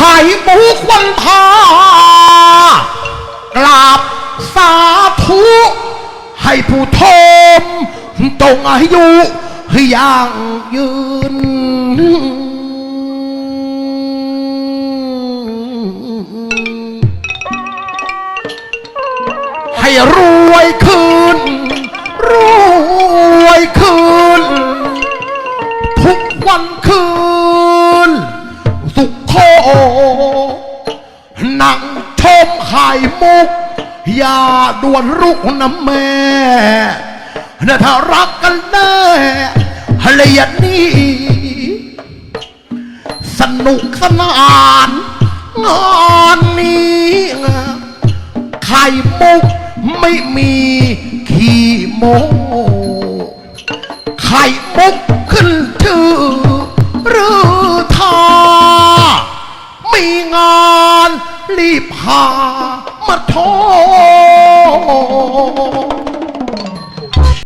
ข่มุกวันทากราบสาธุ ให้ผู้ทมตรงอายุอย่างยืน ให้รวยคืนรวยคืนทุกวันคืน มุก อย่าด่วนรุกนะแม่นะถ้ารักกันแน่เลยอย่าหนี้ สนุกสนานงานนี้ไข่มุกไม่มีขี้โมไข่มุกขึ้นชื่อ รีบหามาทอ